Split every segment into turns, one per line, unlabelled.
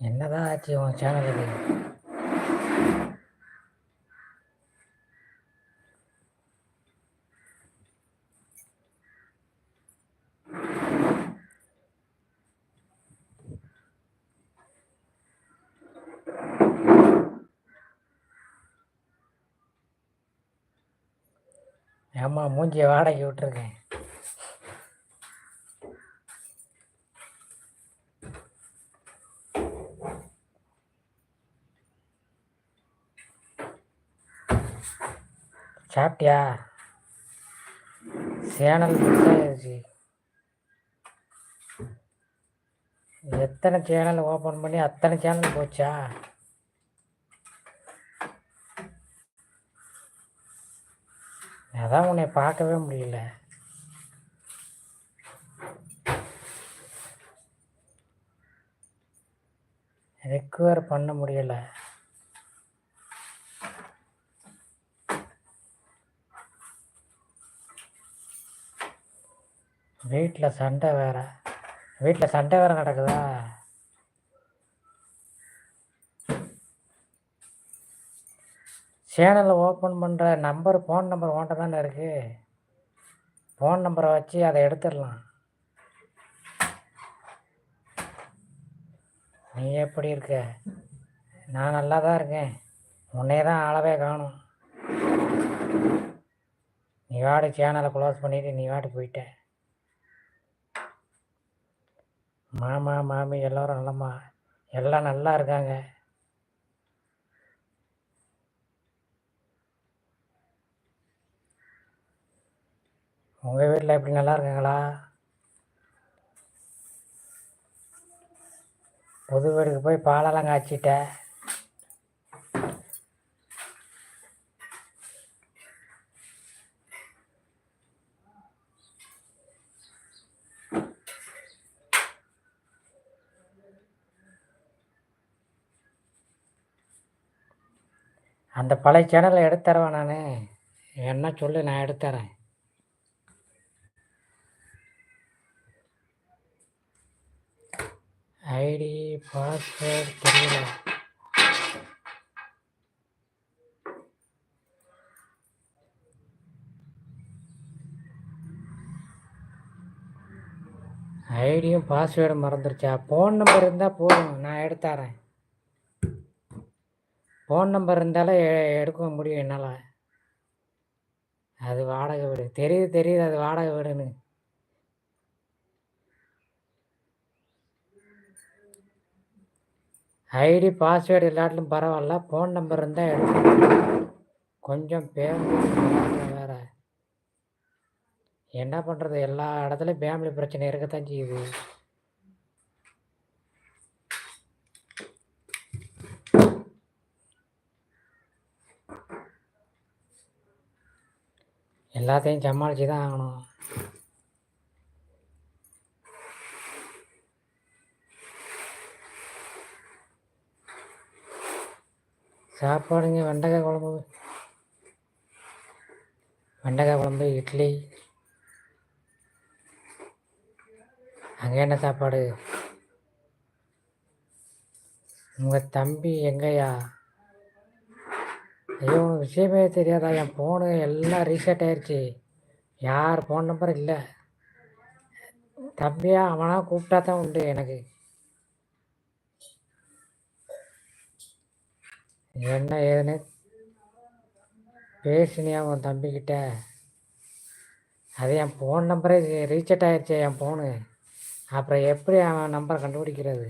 என்னதான் ஆச்சு உன் சேனலுக்கு ஏமா மூஞ்சியை வாடகை விட்டுருக்கேன். சாப்பிட்டியா? சேனல் ஆயிடுச்சு எத்தனை சேனல் ஓப்பன் பண்ணி அத்தனை சேனல் போச்சா? அதான் உன்னை பார்க்கவே முடியல. ரெக்குவர் பண்ண முடியலை? வீட்டில் சண்டை வேற. வீட்டில் சண்டை வேற நடக்குதா? சேனலை ஓப்பன் பண்ணுற நம்பர் ஃபோன் நம்பர் ஓன்ட்ட தானே இருக்குது ஃபோன் நம்பரை வச்சு அதை எடுத்துடலாம். நீ எப்படி இருக்க? நான் நல்லா தான் இருக்கேன். உன்னைய தான் அளவே காணும். நீ வாடு சேனலை க்ளோஸ் பண்ணிவிட்டு நீ வாட்டு போயிட்டேன் மாமா மாமி எல்லோரும் நல்லம்மா எல்லாம் நல்லா இருக்காங்க. உங்கள் வீட்டில் எப்படி நல்லா இருக்காங்களா? புது வீடுக்கு போய் பாலெல்லாம் காய்ச்சிட்டேன் அந்த பழைய சேனலை எடுத்து நான்? என்ன சொல்லு நான் எடுத்து தரேன் ஐடி பாஸ்வேர்டு தெரியல. ஐடியும் பாஸ்வேர்டும் மறந்துருச்சா? ஃபோன் நம்பர் இருந்தால் போதும் நான் எடுத்து தரேன் ஃபோன் நம்பர் இருந்தாலே எடுக்க முடியும் என்னால். அது வாடகை வீடு. தெரியுது தெரியுது அது வாடகை வீடுன்னு. ஐடி பாஸ்வேர்டு இல்லாட்டிலும் பரவாயில்ல. ஃபோன் நம்பர் இருந்தால் எடுக்கணும் கொஞ்சம் ஃபேமிலி வேற. என்ன பண்ணுறது எல்லா இடத்துலையும் ஃபேமிலி பிரச்சனை இருக்கத்தான் செய்யுது. எல்லாத்தையும் சமாளித்து தான் ஆகணும். சாப்பாடுங்க வெண்டைக்காய் குழம்பு. வெண்டைக்காய் குழம்பு இட்லி. அங்கே என்ன சாப்பாடு? உங்கள் தம்பி எங்கேயா ஐயோ உனக்கு விஷயமே தெரியாதா? என் ஃபோனு எல்லாம் ரீசெட் ஆயிடுச்சு யார் ஃபோன் நம்பர் இல்லை. தம்பியா அவனாக கூப்பிட்டா தான் உண்டு எனக்கு. என்ன ஏதுன்னு பேசினியா உன் தம்பிக்கிட்ட? அது என் ஃபோன் நம்பரே ரீசெட் ஆயிடுச்சு என் ஃபோனு அப்புறம் எப்படி அவன் நம்பரை கண்டுபிடிக்கிறது?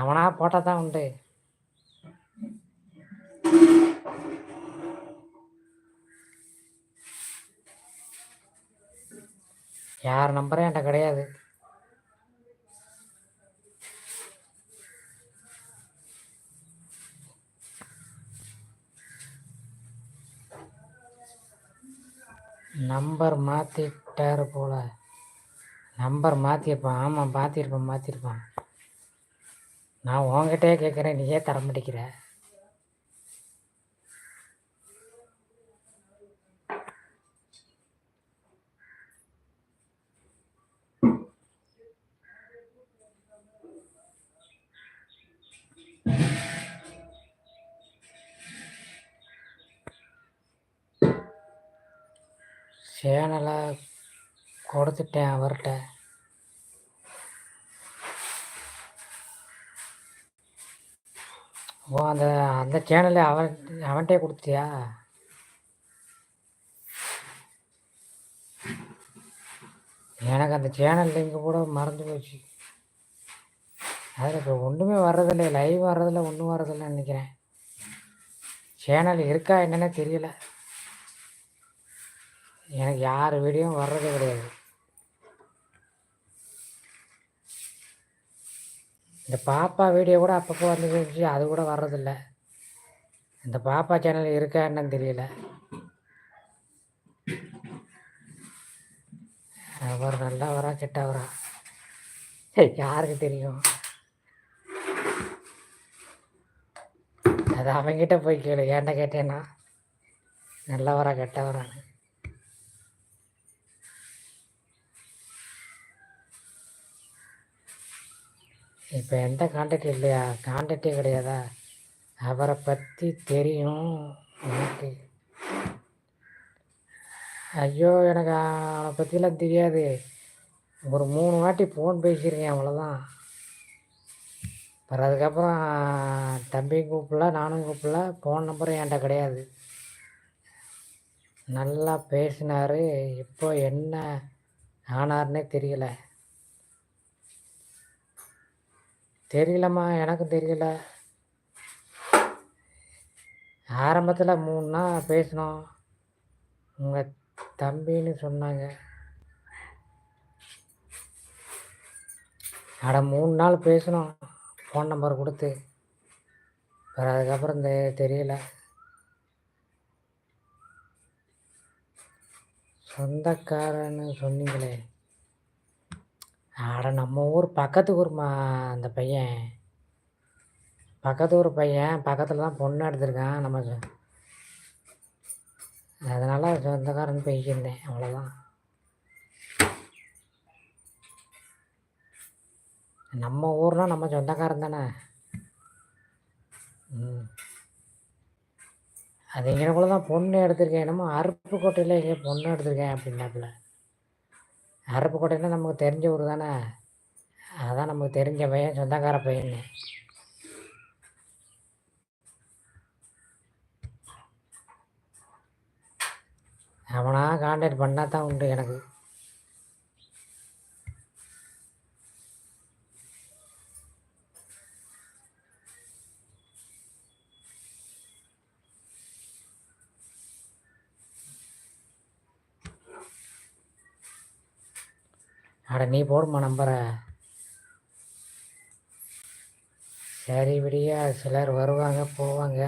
அவனாக போட்டால் தான் உண்டு. யார் நம்பரும் என்கிட்ட கிடையாது. நம்பர் மாற்றிட்டாரு போல. நம்பர் மாற்றிருப்பான் ஆமாம் மாற்றிருப்பான் மாற்றிருப்பான் நான் உங்ககிட்டே கேட்குறேன் நீயே தர மாட்டேங்கிற சேனலை கொடுத்துட்டேன் அவர்கிட்ட ஓ அந்த அந்த சேனலை அவன் அவன்கிட்டே கொடுத்தியா? எனக்கு அந்த சேனல் லிங்க் கூட மறந்து போச்சு. அதில் இப்போ ஒன்றுமே வர்றதில்லை லைவ் வர்றதில்ல ஒன்றும் வர்றதில்லைன்னு நினைக்கிறேன். சேனல் இருக்கா என்னன்னே தெரியல. எனக்கு யார் வீடியோவும் வர்றதே கிடையாது. இந்த பாப்பா வீடியோ கூட அப்பப்போ வந்துச்சு அது கூட வர்றதில்ல. இந்த பாப்பா சேனல் இருக்கா என்னன்னு தெரியல. அவர் நல்லா வரா கெட்டா வரா சரி யாருக்கு தெரியும்? அது அவங்கிட்ட போய் கேளு. ஏன்ட்ட கேட்டேன்னா? நல்லவரா கெட்டவரான்னு. இப்போ எந்த காண்டாக்டும் இல்லையா? காண்டாக்டே கிடையாதா? அவரை பற்றி தெரியும் எனக்கு. ஐயோ எனக்கு அவனை பற்றிலாம் தெரியாது. ஒரு மூணு வாட்டி ஃபோன் பேசியிருக்கேன் அவ்வளோதான் அப்புறம் அதுக்கப்புறம் தம்பியும் கூப்பிடல நானும் கூப்பிடல. ஃபோன் நம்பரும் என்கிட்ட கிடையாது. நல்லா பேசினார். இப்போ என்ன ஆனார்னே தெரியல. தெரியலம்மா எனக்கும் தெரியல. ஆரம்பத்தில் மூணு நாள் பேசினோம். உங்கள் தம்பின்னு சொன்னாங்க. அட மூணு நாள் பேசினோம். ஃபோன் நம்பர் கொடுத்து. அப்புறம் அதுக்கப்புறம் இந்த தெரியல. சொந்தக்காரன்னு சொன்னீங்களே. அட நம்ம ஊர் பக்கத்து ஊர்மா அந்த பையன். பக்கத்து ஊர் பையன் பக்கத்தில் தான் பொண்ணு எடுத்திருக்கான் நமக்கு. அதனால் சொந்தக்காரன் போய்க்கிருந்தேன் அவ்வளோதான் நம்ம ஊர்னால் நம்ம சொந்தக்காரன் தானே. ம். அது எங்கனக்குள்ள தான் பொண்ணு எடுத்திருக்கேன் என்னமோ அருப்புக்கோட்டையில் எங்கேயோ பொண்ணு எடுத்திருக்கேன் அப்படின்னாப்புல. அருப்புக்கோட்டைன்னா நமக்கு தெரிஞ்ச ஊர் தானே. அதான் நமக்கு தெரிஞ்ச பையன் சொந்தக்கார பையன் அவனா கான்டாக்ட் பண்ணால் தான் உண்டு எனக்கு. அட நீ போடுமா நம்பரை. சரி விடியா சிலர் வருவாங்க போவாங்க.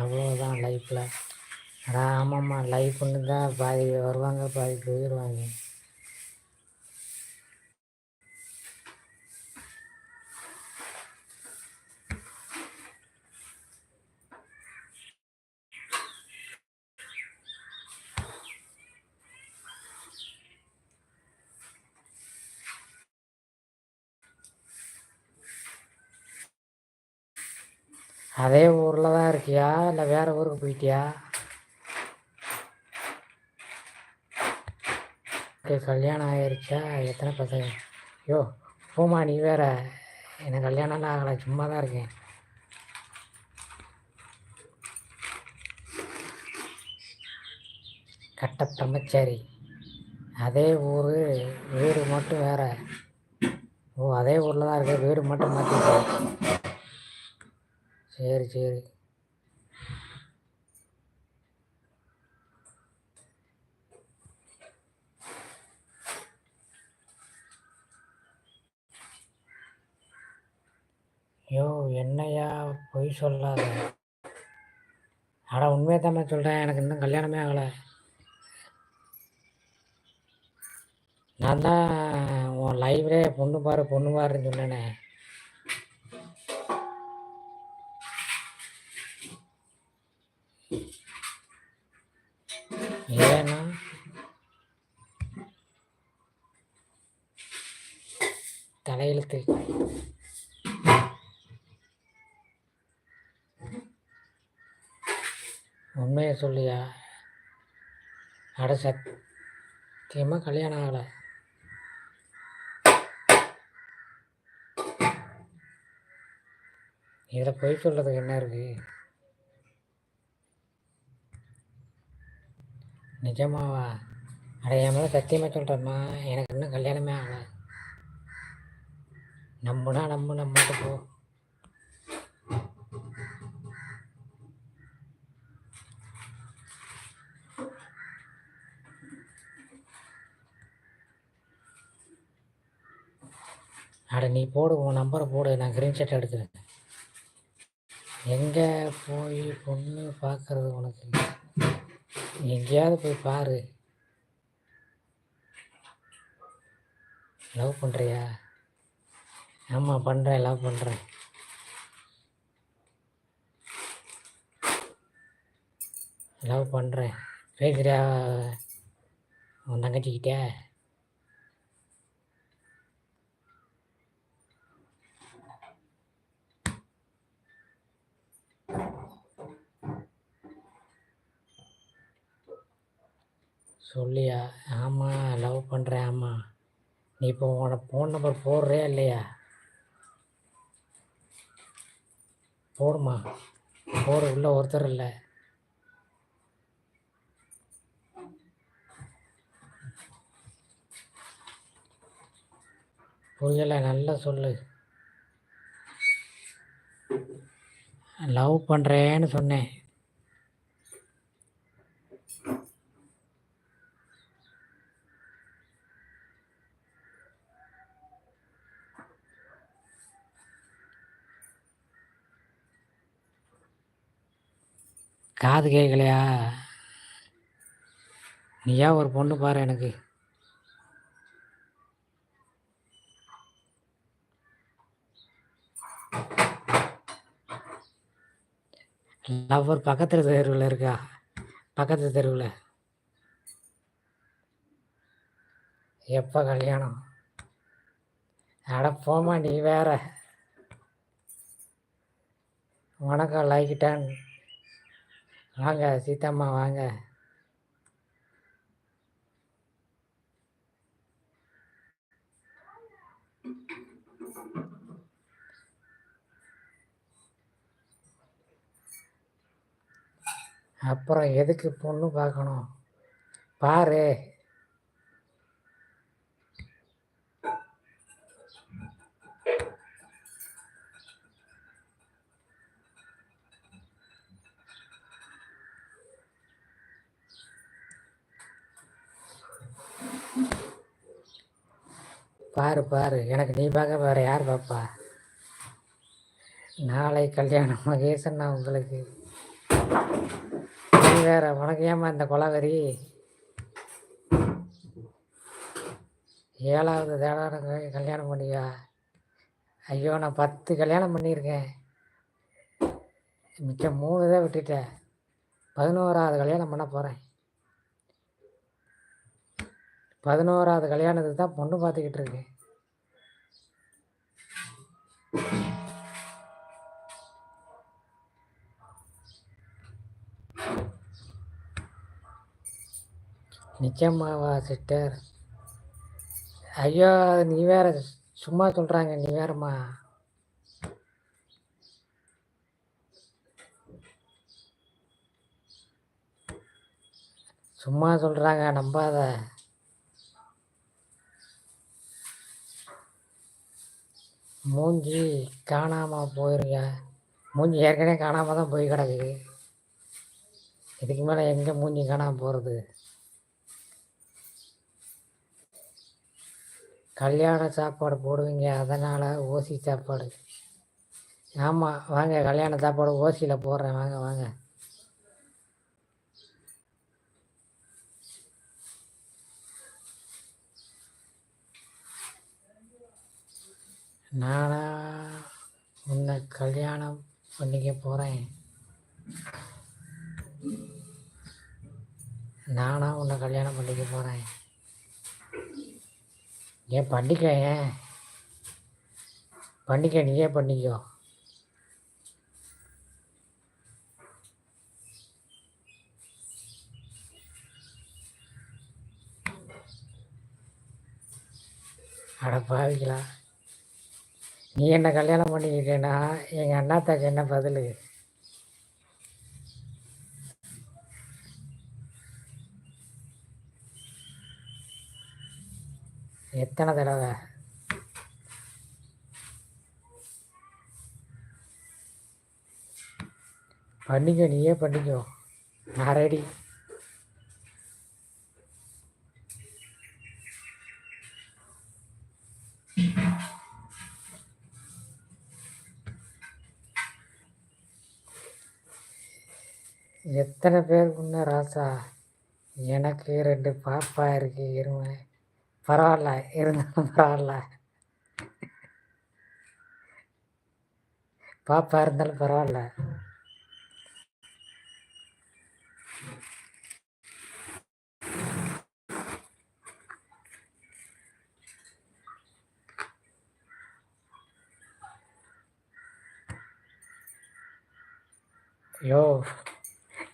அவ்வளோதான் லைஃப்பில் அடா ஆமாம்மா லைஃப்னு தான் பாதி வருவாங்க பாதி போயிடுவாங்க அதே ஊரில் தான் இருக்கியா? இல்லை வேறு ஊருக்கு போயிட்டியா? கல்யாணம் ஆகிருச்சா எத்தனை பசங்க? ஐயோ போமா நீ வேற. எனக்கு கல்யாணம்லாம் ஆகலை சும்மா தான் இருக்கேன். கட்ட பிரம்மச்சாரி. அதே ஊர் வீடு மட்டும் வேற. ஓ அதே ஊரில் தான் இருக்கு வீடு மட்டும் மாற்றிட்டேன் சரி சரி. ஐயோ என்னையா பொய் சொல்லாத. ஆனால் உண்மையை தான் சொல்கிறேன் எனக்கு இன்னும் கல்யாணமே ஆகலை. நான் தான் உன் லைவ்லே பொண்ணு பாரு பொண்ணு பாருன்னு சொன்னேனே. தலையெழுத்து உண்மையை சொல்லியா? அட சத்தியமாக கல்யாணம் ஆகலை. இதில் பொய் சொல்கிறதுக்கு என்ன இருக்குது நிஜமாவா? அட என் மேலே சத்தியமாக சொல்கிறேம்மா எனக்கு இன்னும் கல்யாணமே ஆகலை. நம்புனா நம்ம நம்பிட்டு போ. அட நீ போடு உன் நம்பரை போடு நான் ஸ்க்ரீன்ஷாட் எடுக்கிறேன். எங்கே போய் பொண்ணு பார்க்கறது உனக்கு எங்கேயாவது போய் பாரு. லவ் பண்ணுறியா ஆமாம் பண்ணுறேன் லவ் பண்ணுறேன் லவ் பண்ணுறேன் பேசுகிறியா உன் தங்கச்சிக்கிட்ட? சொல்லியா ஆமாம் லவ் பண்ணுறேன் ஆமாம் நீ இப்போ உனக்கு ஃபோன் நம்பர் போடுறியா இல்லையா? போடுமா? போடு உள்ள ஒருத்தர் இல்லை. புரியலை நல்லா சொல்லு. லவ் பண்ணுறேன்னு சொன்னேன். காது கேட்கலையா? நீயா ஒரு பொண்ணு பாரு எனக்கு. லவ்வர் பக்கத்தில் தெருவில் இருக்கா? பக்கத்து தெருவில். எப்போ கல்யாணம்? அட போமா நீ வேற. வணக்கம் லைக்கிட்டான் வாங்க சீதாம்மா வாங்க அப்புறம் எதுக்கு பொண்ணு பார்க்கணும் பாரு பாரு பாரு. எனக்கு நீ பார்க்க வேற யார் பார்ப்பா நாளை கல்யாணம் மகேசன் நான் உங்களுக்கு. நீ வேற உனக்கு ஏமா இந்த கொலவெறி? ஏழாவது தேடான கல்யாணம் பண்ணியா? ஐயோ நான் பத்து கல்யாணம் பண்ணியிருக்கேன். மிச்சம் மூணு தான் விட்டுட்டேன். பதினோராவது கல்யாணம் பண்ண போகிறேன் பதினோராவது கல்யாணத்துக்கு தான் பொண்ணு பார்த்துக்கிட்டு இருக்கேன் நிச்சயமாவா சிஸ்டர்? ஐயோ நீ வேற சும்மா சொல்கிறாங்க நீ வேறம்மா. சும்மா சொல்கிறாங்க நம்பாத. மூஞ்சி காணாமல் போயிருங்க. மூஞ்சி ஏற்கனவே காணாமல் தான் போய் கிடக்குது. இதுக்கு மேலே எங்கே மூஞ்சி காணாமல் போகிறது கல்யாண சாப்பாடு போடுவீங்க அதனால் ஓசி சாப்பாடு. ஆமாம் வாங்க கல்யாண சாப்பாடு ஓசியில் போடுறேன். வாங்க வாங்க. நானா உன்னை கல்யாணம் பண்ணிக்க போகிறேன் நானா உன்னை கல்யாணம் பண்ணிக்க போகிறேன் ஏன் பண்ணிக்க ஏன்? பண்ணிக்க நீயே பண்ணிக்கோ? அட பாவிக்கலாம் நீ என்ன கல்யாணம் பண்ணிக்கிட்டேன்னா எங்கள் அண்ணாத்தாக்கு என்ன பதில்? எத்தனை தடவை? பண்ணிக்கோ நீயே பண்ணிக்கோ. நான் ரெடி எத்தனை பேருக்குன்னா ராசா? எனக்கு ரெண்டு பாப்பா இருக்கு இருமை பரவாயில்ல இருந்தாலும் பரவாயில்ல. பாப்பா இருந்தாலும் பரவாயில்ல. யோ.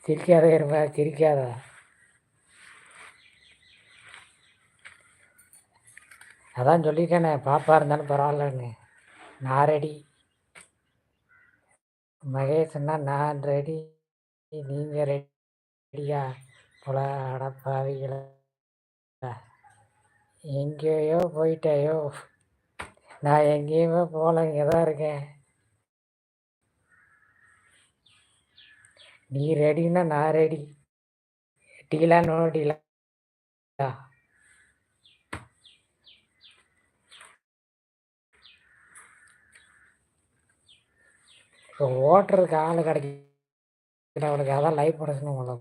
சிரிக்காத இருமா சிரிக்காத. அதான் சொல்லிட்டேனே பாப்பா இருந்தாலும் பரவாயில்லன்னு. நான் ரெடி மகேஷ்னா நான் ரெடி நீங்கள் ரெடியா புல அடப்பாவிகள எங்கேயோ போயிட்டேயோ. நான் எங்கேயுமே போகல இங்கே தான் இருக்கேன். நீ ரெடின்னா நான் ரெடி. டீலா நோ டீலா? ஓட்டுறதுக்கு ஆள் கிடைக்கல அவனுக்கு அதான் லைஃப் ப்ரொடக்ஷன் உங்களுக்கு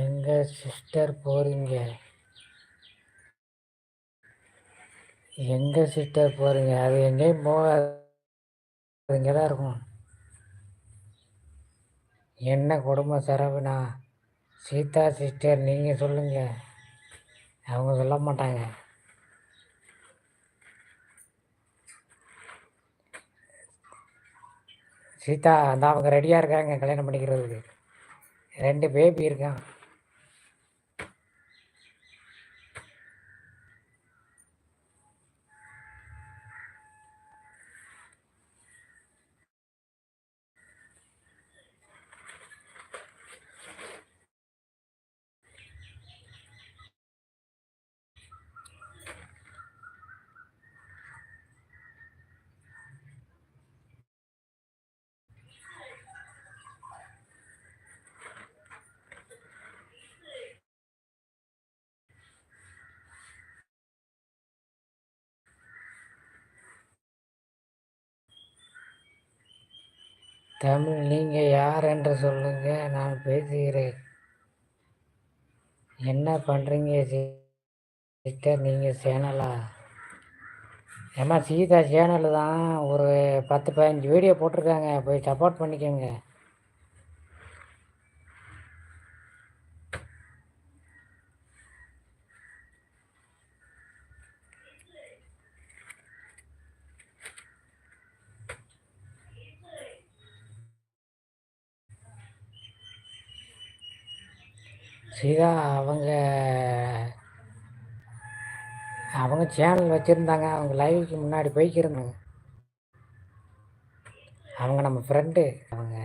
எங்கே சிஸ்டர் போகிறீங்க எங்கே சிஸ்டர் போகிறீங்க அது எங்கேயும் போகாது இங்கே தான் இருக்கும் என்ன குடும்ப செலவுனா சீதா சிஸ்டர் நீங்கள் சொல்லுங்கள் அவங்க சொல்ல மாட்டாங்க. சீதா அந்த அவங்க ரெடியாக இருக்காங்க கல்யாணம் பண்ணிக்கிறதுக்கு. ரெண்டு பேபி இருக்கான். தமிழ் நீங்கள் யார் என்று சொல்லுங்கள் நான் பேசுகிறேன். என்ன பண்ணுறீங்க சிஸ்டர்? நீங்கள் சேனலா? ஏமா சீதா சேனல் தான் ஒரு பத்து பதினஞ்சு வீடியோ போட்டிருக்காங்க போய் சப்போர்ட் பண்ணிக்கோங்க. சீதா அவங்க அவங்க சேனல் வச்சுருந்தாங்க. அவங்க லைவுக்கு முன்னாடி போய்க்கிருந்தாங்க. அவங்க நம்ம ஃப்ரெண்டு அவங்க.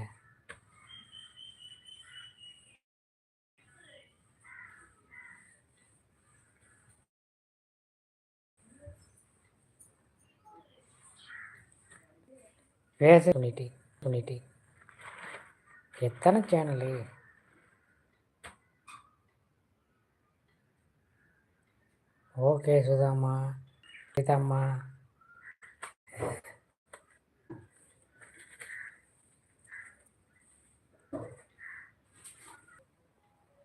பேச பண்ணிட்டு பண்ணிட்டு எத்தனை சேனலு ஓகே சுதாம்மா சீதாம்மா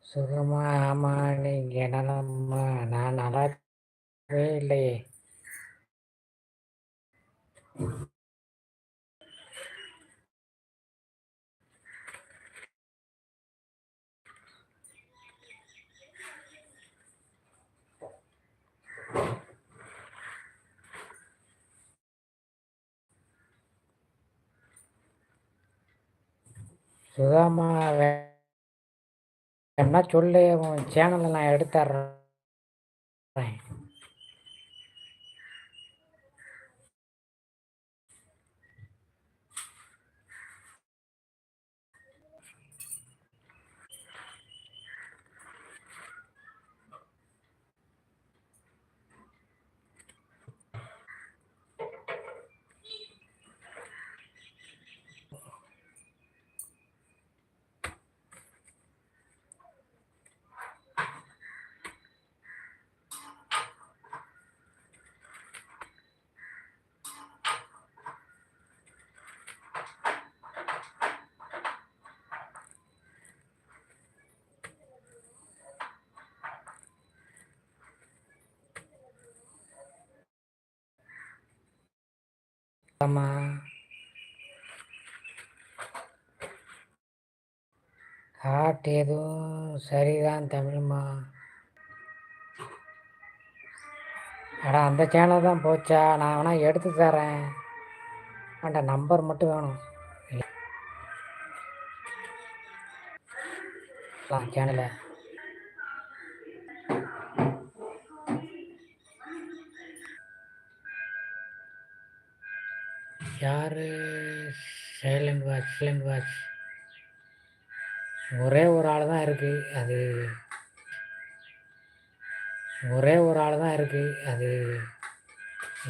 சுகமா ஆமாம் நீங்கள் நலம்மா நான் நல்லாவே சுதாமா வேணா சொல்லு உன் சேனலை நான் எடுத்துட்றேன் ஆமா ஹார்ட் எதுவும் சரிதான் தமிழ்மா. அடா அந்த சேனல் தான் போச்சா? நான் வேணால் எடுத்து தரேன். அந்த நம்பர் மட்டும் வேணும். சேனலை யார்? சைலண்ட் வாட்ச் சைலண்ட் வாட்ச் ஒரே ஒரு ஆள் தான் இருக்குது அது ஒரே ஒரு ஆள் தான் இருக்குது அது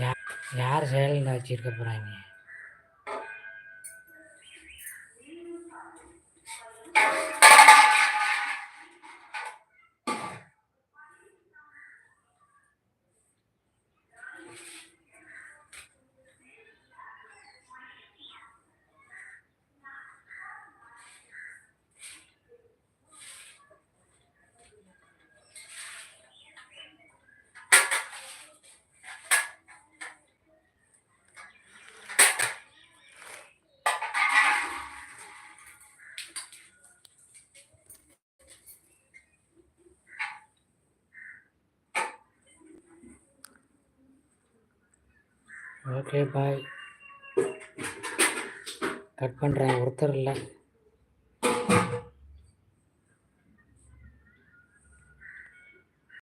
யார் யார் சைலண்ட் வச்சுருக்க போகிறாங்க ஓகே பாய் கட் பண்ணுறேன் ஒருத்தர் இல்லை.